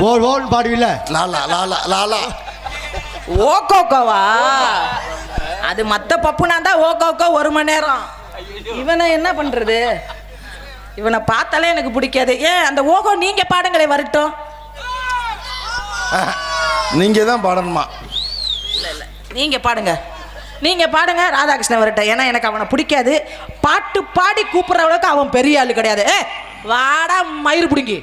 ஓ ஓன் பாடுவில்ல? லாலா லாலா லாலா. ஓகோக்கோவா அது மத்த பப்புனா தான் ஓகோக்கோ ஒரு மணி நேரம். இவனை என்ன பண்றது? இவனை பார்த்தாலே எனக்கு பிடிக்காது. ஏன் அந்த ஓகோ நீங்க பாடுங்களே வரட்டும். நீங்க தான் பாடணுமா? நீங்க பாடுங்க. நீங்க பாடுங்க ராதாகிருஷ்ணன் வரட்டும். ஏன்னா எனக்கு அவனை பிடிக்காது. பாட்டு பாடி கூப்பிடுற அளவுக்கு அவன் பெரிய ஆளு கிடையாது. ஏ வாடா மயிறு பிடிங்கி.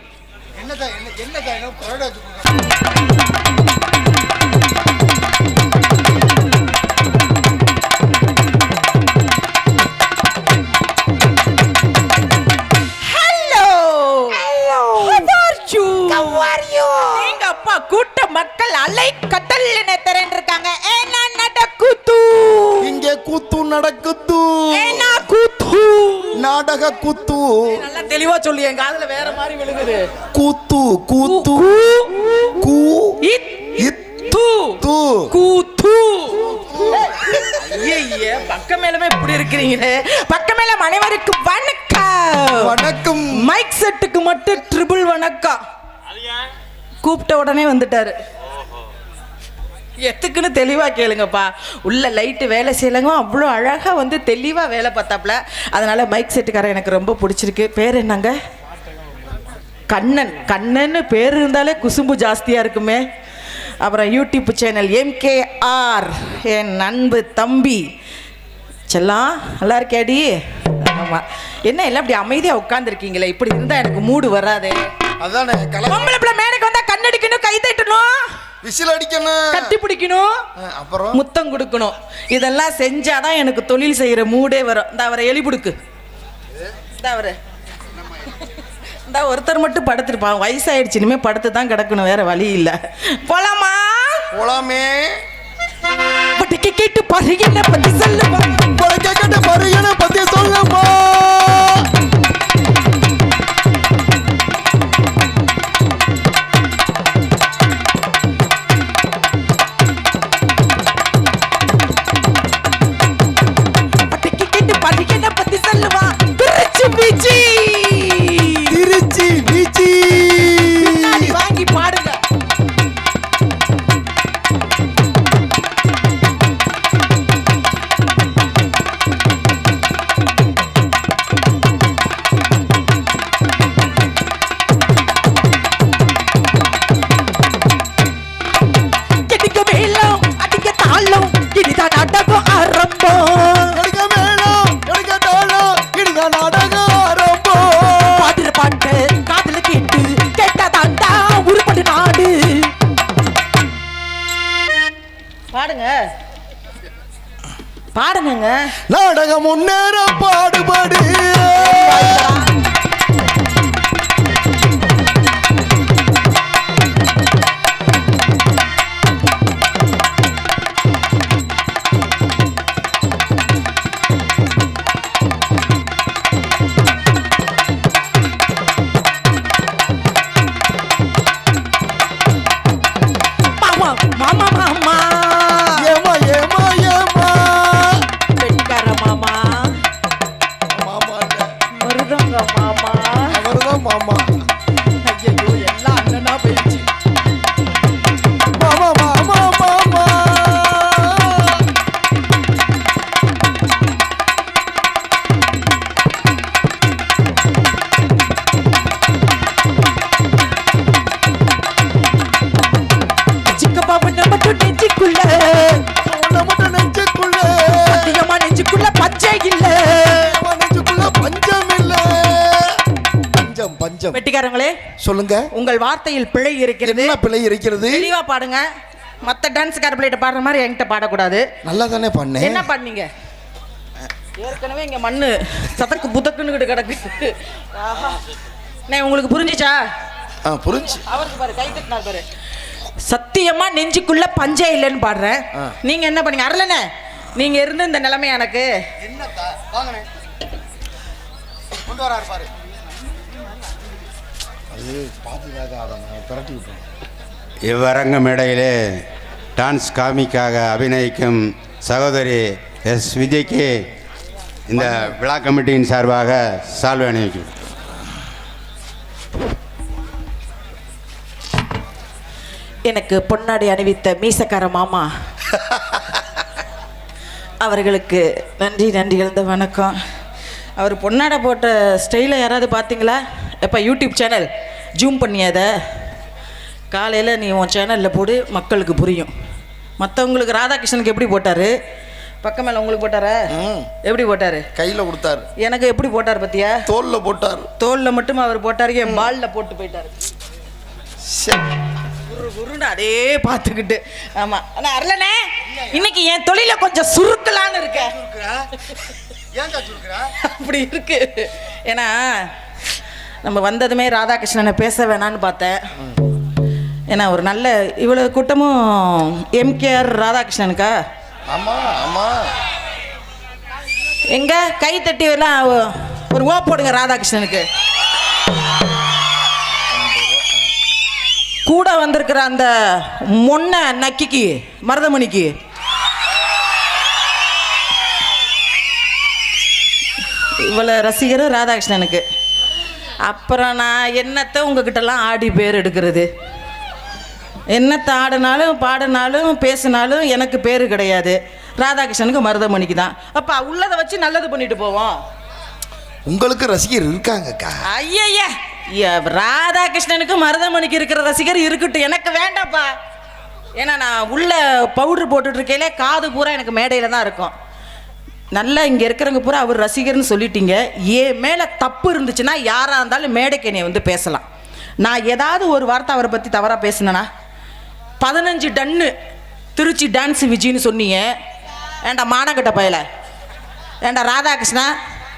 ஹலோ ஹலோ நீங்க அப்பா கூட்ட மக்கள் அலை கட்டல் திரண்டிருக்காங்க. ஏன்னா நடக்குது. இங்கே கூத்து நடக்குது. ஏன்னா கூத்து. நாடக கூத்து. தெளிவா சொல்லி என் காதுல வேற மாதிரி விழுகுது. கூத்து கூத்து கூ இத் இத் து து. கூத்து. ஐயே பக்க மேலமே இப்படி இருக்கிறீங்களே. பக்க மேல அனைவருக்கு வணக்கம். வணக்கம். மைக் செட்டுக்கு மட்டும் ட்ரிபிள் வணக்கம். கூப்பிட்ட உடனே வந்துட்டாரு. எத்துக்குன்னு தெளிவாக கேளுங்கப்பா. உள்ள லைட்டு வேலை செய்யலங்க. அவ்வளோ அழகாக வந்து தெளிவாக வேலை பார்த்தாப்புல அதனால மைக் செட்டுக்காரன் எனக்கு ரொம்ப பிடிச்சிருக்கு. பேர் என்னங்க? கண்ணன். கண்ணன்னு பேர் இருந்தாலே குசும்பு ஜாஸ்தியாக இருக்குமே. அப்புறம் யூடியூப் சேனல் எம்கேஆர் என் அன்பு தம்பி. செல்லாம் நல்லா இருக்கியாடி? ஆமாம் என்ன எல்லாம் இப்படி அமைதியாக உட்காந்துருக்கீங்களே இப்படி இருந்தால் எனக்கு மூடு வராதே. அதானே பொம்பளை பிள்ளை மேடைக்கு வந்தா கண்ணடிக்கணும் கை தட்டணும். விசில் அடிக்கணும் கட்டி பிடிக்கணும் அப்புறம்? முத்தம் கொடுக்கணும். இதெல்லாம் செஞ்சாதான் எனக்கு தொழில் செய்யற மூடே வரும். இந்த அவரை எலி புடுக்கு இந்த அவரு. இந்த ஒருத்தர் மட்டும் படுத்துருப்பான் வயசாயிடுச்சு. இனிமே படுத்து தான் கிடக்கணும். வேற வழி இல்ல. போலாமா? போலாமே. பட்டிக்கு கேட்டு பாரு. என்ன பத்தி பழக்க கட்ட மரியனை பத்தி சொல்லுமா? любить பாடுங்க பாடுங்க நாடகம் முன்னேற பாடுபாடு. மாமா. அவர்தான் மாமா. பஞ்சம் வெட்டிக்காரங்களே சொல்லுங்க. உங்கள் வார்த்தையில் பிழை இருக்கிறது. என்ன பிழை இருக்கிறது? தெளிவா பாடுங்க. மத்த டான்ஸ்கார பிள்ளைகிட்ட பாடுற மாதிரி என்கிட்ட பாடக்கூடாது. நல்லா தானே என்ன பண்ணேன் பண்ணீங்க? ஏற்கனவே இங்க மண்ணு சதக்கு புதக்குன்னு கிடக்கு. ஆஹா. அண்ணே, உங்களுக்கு புரிஞ்சுச்சா? ஆ புரிஞ்சு. அவருக்கு பாரு கை தட்டினார் பாரு. சத்தியமா நெஞ்சுக்குள்ள பஞ்சே இல்லைன்னு பாடுறேன். நீங்க என்ன பண்ணீங்க? அருளனே நீங்க இருந்த இந்த நிலைமை எனக்கு. கொண்டு மேடையிலே டான்ஸ் காமிக்காக அபிநயிக்கும் சகோதரி எஸ் விஜய்க்கு இந்த விழா கமிட்டியின் சார்பாக சால்வை அணிவிக்கும். எனக்கு பொன்னாடி அணிவித்த மீசக்கார மாமா. அவர்களுக்கு நன்றி நன்றி எழுந்த வணக்கம். அவர் பொன்னாடை போட்ட ஸ்டைலை யாராவது பார்த்தீங்களா? எப்போ யூடியூப் சேனல். ஜூம் பண்ணியாத. காலையில் நீ உன் சேனலில் போடு மக்களுக்கு புரியும். மற்றவங்களுக்கு ராதாகிருஷ்ணனுக்கு எப்படி போட்டார்? பக்கம் மேலே உங்களுக்கு போட்டாரா. எப்படி போட்டார்? கையில கொடுத்தாரு. எனக்கு எப்படி போட்டார் பத்தியா? தோல்ல போட்டாரு. தோலில் மட்டும் அவர் போட்டார் என் பாலில் போட்டு போயிட்டார். குருன்னு அதே பார்த்துக்கிட்டு. ஆமாம் ஆனால் அருளனே இன்னைக்கு என் தொழில கொஞ்சம் சுருக்கலான்னு இருக்க அப்படி இருக்கு. ஏன்னா நம்ம வந்ததுமே ராதாகிருஷ்ணனை பேச வேணான்னு பார்த்தேன். ஏன்னா ஒரு நல்ல இவ்வளவு கூட்டமும் எம்கேஆர் ராதாகிருஷ்ணனுக்கா? ஆமா ஆமா. எங்க? கை தட்டி எல்லாம் ஒரு ஓ போடுங்க ராதாகிருஷ்ணனுக்கு. கூட வந்திருக்கிற அந்த மொன்ன நக்கிக்கு மருதமணிக்கு இவ்வளோ ரசிகரும் ராதாகிருஷ்ணனுக்கு. அப்புறம் நான் என்னத்தை உங்ககிட்டலாம் ஆடி பேர் எடுக்கிறது? என்னத்தை ஆடினாலும் பாடினாலும் பேசினாலும் எனக்கு பேர் கிடையாது. ராதாகிருஷ்ணனுக்கு மருதமணிக்கு தான் அப்போ உள்ளதை வச்சு நல்லது பண்ணிட்டு போவோம். உங்களுக்கு ரசிகர் இருக்காங்கக்கா. ஐயா, ராதாகிருஷ்ணனுக்கு மருதமணிக்கு இருக்கிற ரசிகர் இருக்கட்டும். எனக்கு வேண்டாம்ப்பா. ஏன்னா நான் உள்ள பவுடர் போட்டுட்டு இருக்கையில காது பூரா எனக்கு மேடையில் தான் இருக்கும். நல்லா இங்கே இருக்கிறவங்க பூரா அவர் ரசிகர்னு சொல்லிட்டீங்க. என் மேலே தப்பு இருந்துச்சுன்னா யாராக இருந்தாலும் மேடைக்கு என்னை வந்து பேசலாம். நான் ஏதாவது ஒரு வார்த்தை அவரை பற்றி தவறாக பேசினேனா? பதினஞ்சு டன்னு திருச்சி டான்ஸ் விஜின்னு சொன்னீங்க. ஏண்டா மானக்கட்ட பயல? ஏண்டா ராதாகிருஷ்ணா?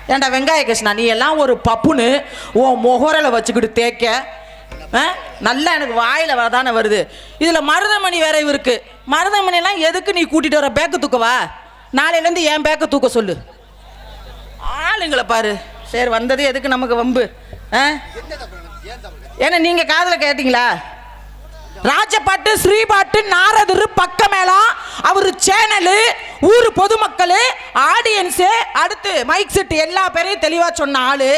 ஏண்டா வெங்காய கிருஷ்ணா நீ எல்லாம் ஒரு பப்புன்னு உன் முகரில் வச்சுக்கிட்டு தேய்க்க. ஆ? நல்லா எனக்கு வாயில் வரதானே வருது. இதில் மருதமணி வேற இவருக்கு. மருதமணிலாம் எதுக்கு நீ கூட்டிகிட்டு வர? பேக்கு தூக்கவா? நாளையிலேருந்து என் பேக்கை தூக்க சொல்லு. ஆளுங்களை பாரு. சரி வந்தது எதுக்கு நமக்கு வம்பு? ஆ? ஏன்னா நீங்கள் காதில் கேட்டிங்களா? ராஜபாட்டு ஸ்ரீபாட்டு நாரதரு பக்கமேளம் அவர் சேனலு ஊர் பொதுமக்கள் ஆடியன்ஸு அடுத்து மைக் செட்டு எல்லா பேரையும் தெளிவாக சொன்ன ஆள்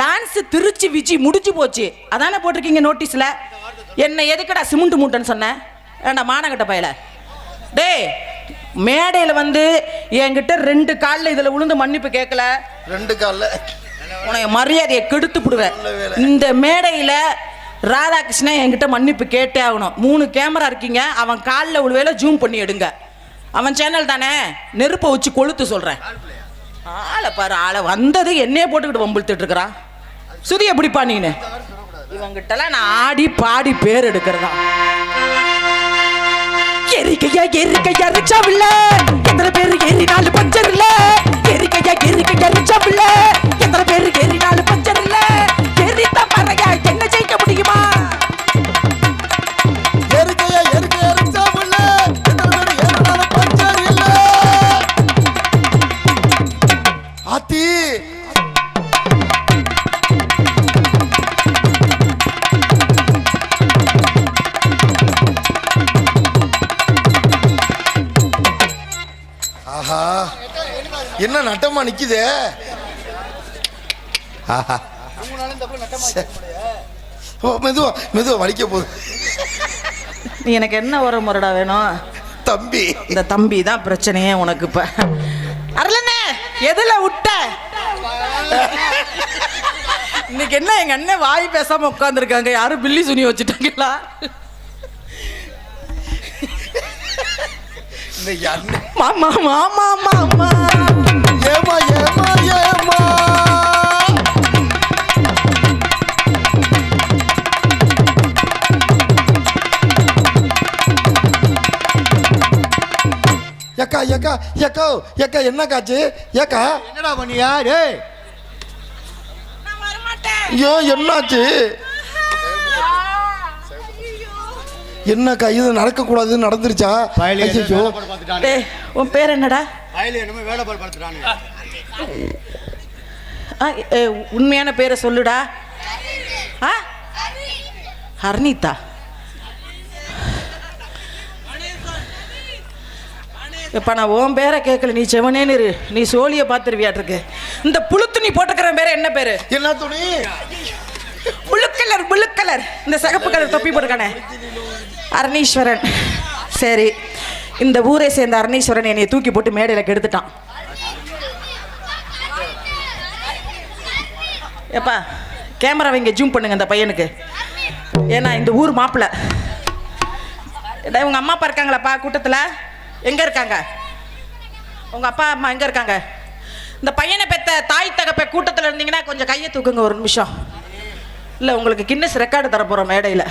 டான்ஸ் திருச்சி விஜி முடிஞ்சு போச்சு. அதானே போட்டிருக்கீங்க நோட்டீஸில் என்ன எதுக்குடா சிமெண்ட் மூட்டைன்னு சொன்னேன் ஏண்டா மானகட்ட பயல? டேய் மேடையில் வந்து என்கிட்ட ரெண்டு காலில் இதில் விழுந்து மன்னிப்பு கேட்கல ரெண்டு கால்ல. உனக்கு மரியாதையை கெடுத்து விடுவேன் இந்த மேடையில் ராதாகிருஷ்ணன் என்கிட்ட மன்னிப்பு கேட்டே ஆகணும். மூணு கேமரா இருக்கீங்க. அவன் காலில் உழுவேல ஜூம் பண்ணி எடுங்க. அவன் சேனல் தானே? நெருப்பை வச்சு கொளுத்து சொல்கிறேன் ஆளை பாரு ஆளை வந்தது என்னையே போட்டுக்கிட்டு வம்பிழுத்துட்டு இருக்கிறான் சுதி எப்படிப்பா நீனு? இவங்கிட்டலாம் நான் ஆடி பாடி பேர் எடுக்கிறதா? எரிக்கையா எரிக்கையா ரிச்சாவில்ல எத்தனை பேர் ஏறினாலும் பஞ்சர் இல்ல. எரிக்கையா எரிக்கையா ரிச்சாவில்ல ஆஹா. என்ன நட்டமா நிக்குதே? ஆஹா. மெதுவா மெதுவா வலிக்க போகுது நீ எனக்கு என்ன ஒரு முறைடா வேணும்? தம்பி. இந்த தம்பி தான் பிரச்சனையே உனக்கு இப்ப. அருளண்ணே எதுல விட்ட இன்னைக்கு என்ன எங்க அண்ணன் வாய் பேசாம உட்காந்துருக்காங்க யாரும் பில்லி சுனி வச்சுட்டாங்களா? மாமா மாமா மாமா. ஏமா ஏமா ஏமா. ஏக்கா ஏக்கா ஏக்கா ஏக்கா என்ன காச்சு ஏக்கா. என்னடா பண்ணியா? டேய். நான் வரமாட்டேன். ஏன் என்னாச்சு? என்னக்கா இது நடக்கக்கூடாது நடந்துருச்சா? ஐயோ உன் பேர் என்னடா? உண்மையான பேரை சொல்லுடா. ஆ? ஹர்னிதா. இப்போ நான் உன் பேரை கேட்கல. நீ செவனேன்னு இரு நீ சோழியை பார்த்துருவியாட்டிருக்கு இந்த புழுத்து நீ போட்டுக்கிற பேர் என்ன பேரு? என்ன துணி? புழுக்க கலர் ப்ளூ கலர் இந்த சிகப்பு கலர் தொப்பி போட்டுக்கானே அரணீஸ்வரன். சரி இந்த ஊரை சேர்ந்த அரணீஸ்வரன் என்னை தூக்கி போட்டு மேடையில் கெடுத்துட்டான். ஏப்பா கேமராவை இங்கே ஜூம் பண்ணுங்க இந்த பையனுக்கு. ஏன்னா இந்த ஊர் மாப்பிள்ள உங்கள் அம்மா அப்பா இருக்காங்களாப்பா கூட்டத்தில்? எங்கே இருக்காங்க? உங்கள் அப்பா அம்மா எங்கே இருக்காங்க? இந்த பையனை பெத்த தாய் தகப்ப கூட்டத்தில் இருந்தீங்கன்னா கொஞ்சம் கையை தூக்குங்க ஒரு நிமிஷம். இல்லை உங்களுக்கு கின்னஸ் ரெக்கார்டு தர போகிறோம் மேடையில்.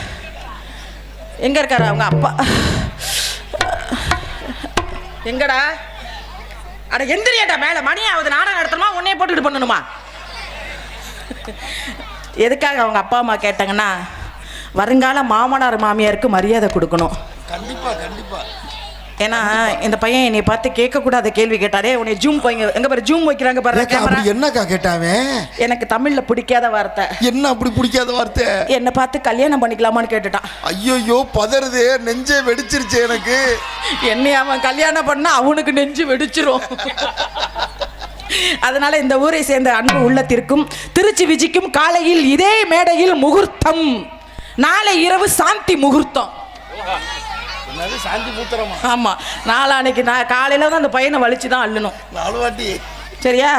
எங்கே இருக்காரு அவங்க அப்பா? எங்கடா? அட எந்திரியாடா மேலே. மணி ஆகுது. நாடகம் நடத்தணுமா? உன்னைய போட்டுக்கிட்டு பண்ணணுமா? எதுக்காக அவங்க அப்பா அம்மா கேட்டாங்கன்னா வருங்கால மாமனார் மாமியாருக்கு மரியாதை கொடுக்கணும். கண்டிப்பா கண்டிப்பா. ஏன்னா இந்த பையன் என்னை பார்த்து கேட்கக்கூடாத கேள்வி கேட்டாரே. உன்னை ஜூம் வைங்க. எங்க பாரு ஜூம் வைக்கிறாங்க பாரு கேமரா என்னக்கா கேட்டாவன் எனக்கு தமிழ்ல பிடிக்காத வார்த்தை. என்ன அப்படி பிடிக்காத வார்த்தை? என்னை பார்த்து கல்யாணம் பண்ணிக்கலாமான்னு கேட்டுட்டான். ஐயோயோ பதறுதே நெஞ்சே வெடிச்சிருச்சு எனக்கு. என்னை அவன் கல்யாணம் பண்ணா அவனுக்கு நெஞ்சு வெடிச்சிரும். அதனால இந்த ஊரை சேர்ந்த அன்பு உள்ளத்திற்கும் திருச்சி விஜிக்கும் காலையில் இதே மேடையில் முகூர்த்தம். நாளை இரவு சாந்தி முகூர்த்தம். சாந்தி மூத்திரமா? ஆமா. நாளான்னைக்கு நான் காலையில தான் அந்த பையனை வலிச்சு தான் அள்ளணும் நாலு வாட்டி சரியா?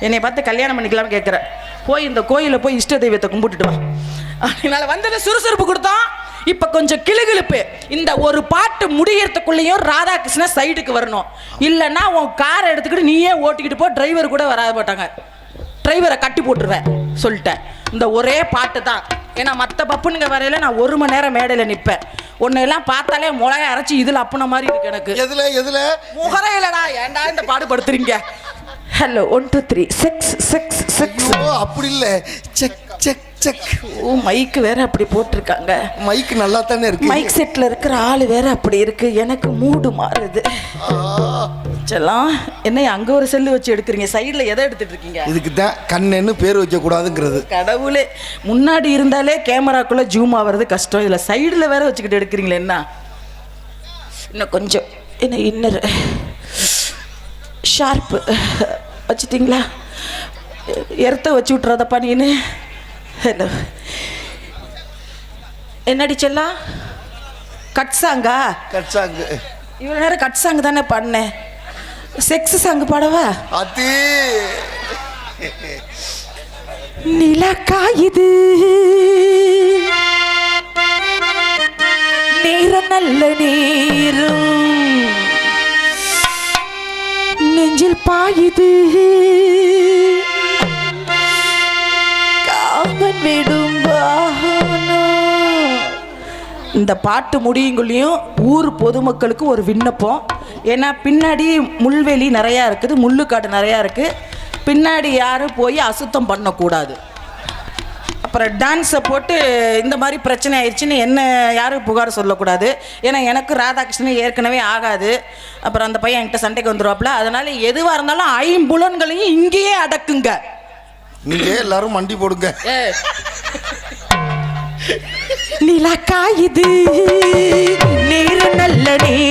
என்னை பார்த்து கல்யாணம் பண்ணிக்கலாம்னு கேட்குற போய் இந்த கோயிலில் போய் இஷ்ட தெய்வத்தை கும்பிட்டுட்டு வா. அதனால வந்தது சுறுசுறுப்பு கொடுத்தோம் இப்போ கொஞ்சம் கிளுகிளுப்பு இந்த ஒரு பாட்டு முடியறதுக்குள்ளேயும் ராதாகிருஷ்ணன் சைடுக்கு வரணும். இல்லைன்னா உன் காரை எடுத்துக்கிட்டு நீயே ஓட்டிக்கிட்டு போ டிரைவர் கூட வராத மாட்டாங்க டிரைவரை கட்டி போட்டுருவேன் சொல்லிட்டேன். இந்த ஒரே பாட்டு தான். ஏன்னா மற்ற பப்புனுங்க வரையில நான் ஒரு மணி நேரம் மேடையில் நிற்பேன் உன்னையெல்லாம் பார்த்தாலே மிளகா அரைச்சி இதில் அப்புன மாதிரி இருக்கு எனக்கு. எதுல எதுல? முகரே இல்லடா ஏன்டா இந்த பாடுபடுத்துறீங்க? Hello one two three six six six அப்படி இல்ல. செக் செக் செக் ஓ மைக்கு வேற அப்படி போட்டிருக்காங்க. மைக் நல்லா தானே இருக்கு மைக் செட்டில் இருக்கிற ஆள் வேற அப்படி இருக்கு. எனக்கு மூடு மாறுது. ஆ, செல்லாம் என்ன அங்கே ஒரு செல்லு வச்சு எடுக்கிறீங்க சைடில் எதை எடுத்துட்டு இருக்கீங்க? இதுக்கு தான் கண்ணன்னு பேர் வைக்க கூடாதுங்கிறது கடவுளே முன்னாடி இருந்தாலே கேமராக்குள்ளே ஜூம் ஆகிறது கஷ்டம். இதில் சைடில் வேற வச்சுக்கிட்டு எடுக்கிறீங்களே என்ன? இன்னும் கொஞ்சம் என்ன இன்னர் ஷார்ப்பு வச்சிட்டிங்களா? எர்த்த வச்சு விட்றதப்பா நீனு. ஹலோ என்னடி செல்லா? கட் சாங்கா கட்சாங்கு இவ்வளோ நேரம் கட் சாங் தானே பாடினேன் செக்ஸ் சாங் பாடவா அத்தி நிலக்கா இது. நேரம் நல்ல நேரம். நெஞ்சில் பாயுது. இந்த பாட்டு முடியுங்குள்ளேயும் ஊர் பொதுமக்களுக்கு ஒரு விண்ணப்பம். ஏன்னா பின்னாடி முள்வெளி நிறையா இருக்குது முள்ளுக்காடு நிறையா இருக்குது பின்னாடி யாரும் போய் அசுத்தம் பண்ணக்கூடாது. அப்புறம் டான்ஸை போட்டு இந்த மாதிரி பிரச்சனை ஆயிடுச்சுன்னு என்ன யாரும் புகார் சொல்லக்கூடாது. ஏன்னா எனக்கு ராதாகிருஷ்ணன் ஏற்கனவே ஆகாது. அப்புறம் அந்த பையன் என்கிட்ட சண்டைக்கு வந்துருவாப்புல. அதனால எதுவாக இருந்தாலும் ஐம்புலன்களையும் இங்கேயே அடக்குங்க. நீங்க எல்லாரும் மண்டி போடுங்க. நிலா காயுது நேரம் நல்ல நேரம்.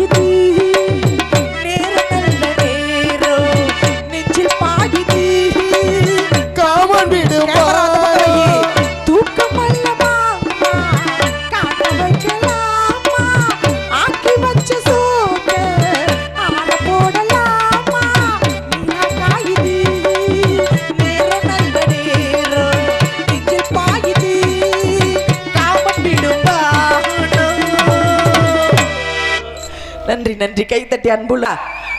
நிலா காயுது அன்புள்ள.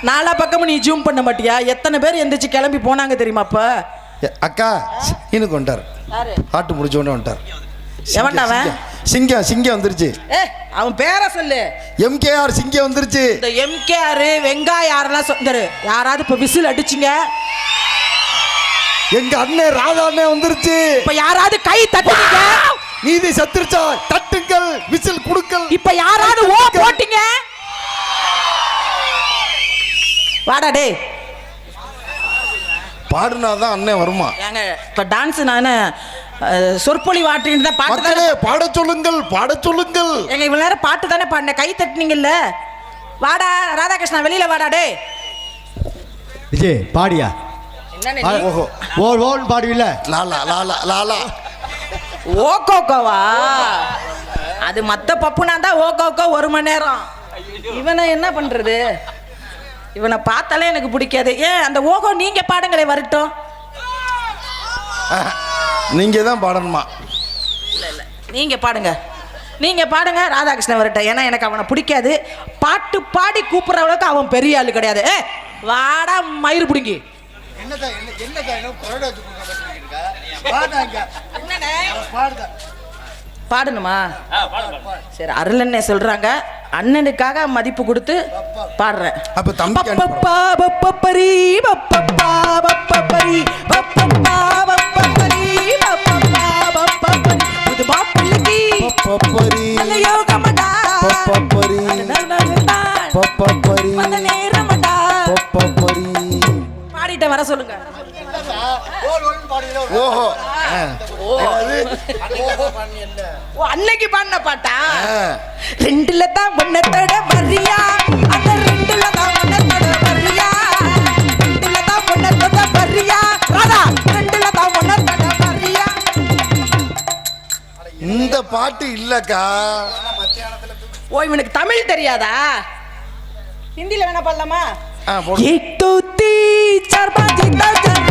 நாலா பக்கமும் நீ ஜூம் பண்ண மாட்டியா? எத்தனை பேர் எந்திரிச்சு கிளம்பி போனாங்க தெரியுமா அப்ப? அக்கா இன்னும் கொண்டார் ஆட்டு முடிச்ச உடனே வந்துட்டார். எவன்டா அவன்? சிங்கம், சிங்கம் வந்துருச்சு. ஏ அவன் பேரை சொல்லு. எம்கேஆர் சிங்கம் வந்துருச்சு. இந்த எம்கேஆர் வெங்காயம் யாரெல்லாம் சொந்தரு யாராவது இப்ப விசில் அடிச்சிங்க. எங்க அண்ணன் ராதா அண்ணன் வந்துருச்சு. இப்ப யாராவது கை தட்டுனீங்க நீதி சத்துருச்சா தட்டுங்கள் விசில் குடுக்கல் இப்ப யாராவது ஓ போட்டீங்க. வாடா டேய். பாடுனாதான் அண்ணன் வருமா? ஏங்க இப்ப டான்ஸ் நான் சொற்பொழி வாட்டின்னு தான் பாட்டு தானே பாட சொல்லுங்கள் பாட சொல்லுங்கள். எங்க இவ்வளவு நேரம் பாட்டு தானே பாடின கை தட்டுனீங்கல்ல? வாடா ராதாகிருஷ்ணா வெளியில வாடா டேய். விஜய் பாடியா? ஓஹோ. ஓ ஓன் பாடுவில்ல? லாலா லாலா லாலா. ஓகோக்கோவா அது மத்த பப்புனா தான் ஓகோக்கோ ஒரு மணி நேரம். இவனை என்ன பண்றது? இவனை பார்த்தாலே எனக்கு பிடிக்காது. ஏன் அந்த ஓகோ நீங்க பாடுங்களே வரட்டும். நீங்க தான் பாடணுமா? நீங்க பாடுங்க. நீங்க பாடுங்க ராதாகிருஷ்ணன் வரட்டும். ஏன்னா எனக்கு அவனை பிடிக்காது. பாட்டு பாடி கூப்பிடுற அளவுக்கு அவன் பெரிய ஆளு கிடையாது. ஏ வாடா மயிறு பிடிங்கி. பாடணுமா? சரி அருளண்ணே சொல்றாங்க. அண்ணனுக்காக மதிப்பு கொடுத்து பாடுறேன் அப்ப அனுப்பி பப்பப்பா, பப்பப்பரி, பப்பப்பா, பப்பப்பரி, பப்பப்பா, பப்பப்பரி, பப்பப்பா, பப்பப்பரி. புது மாப்பிள்ளைக்கு பப்பரி நல்ல யோகமடா. பப்பப்பரி. பப்பப்பரி. பப்பப்பரி பாடிட்ட வர சொல்லுங்க அன்னைக்கு பாடின பாட்டா? ரெண்டுல தான் பொண்ணத்தோட பரியா அந்த ரெண்டுல தான் பொண்ணத்தோட பரியா ரெண்டுல தான் பொண்ணத்தோட பரியா தான் பொண்ணத்தோட இந்த பாட்டு இல்லக்கா. ஓ இவனுக்கு தமிழ் தெரியாதா? ஹிந்தில வேணா பாடலாமா? ஏ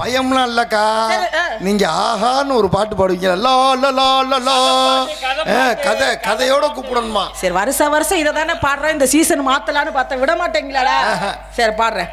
பயம்லாம் இல்லக்கா. நீங்க ஆஹான்னு ஒரு பாட்டு பாடுவீங்க. லா லா லா லா லா. ஆ, கதை கதையோட கூப்பிடணுமா? சரி வருஷ வருஷம் இதை தானே பாடுறேன் இந்த சீசன் மாத்தலான்னு பார்த்தா விட மாட்டேங்களாடா. சரி பாடுறேன்.